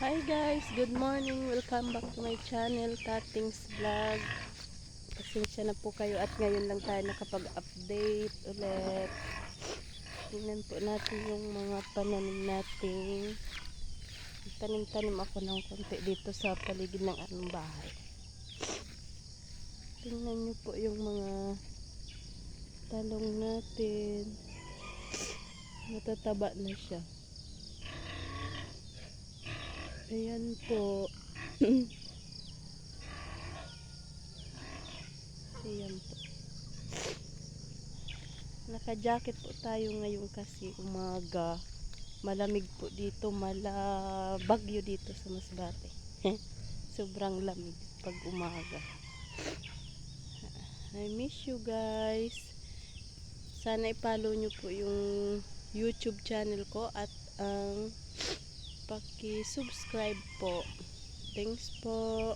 Hi guys, good morning. Welcome back to my channel, Tating's Vlog. Pasensya na po kayo at ngayon lang tayo nakapag-update ulit. Tingnan po natin yung mga pananim natin. Tanim-tanim ako ng konti dito sa paligid ng anong bahay. Tingnan nyo po yung mga talong natin. Natataba na siya. Ayan po. Ayan po. Naka-jacket po tayo ngayon kasi umaga. Malamig po dito, mala bagyo dito sa Masbate. Sobrang lamig pag umaga. I miss you guys. Sana i-follow nyo po yung YouTube channel ko at ang paki-subscribe po. Thanks po.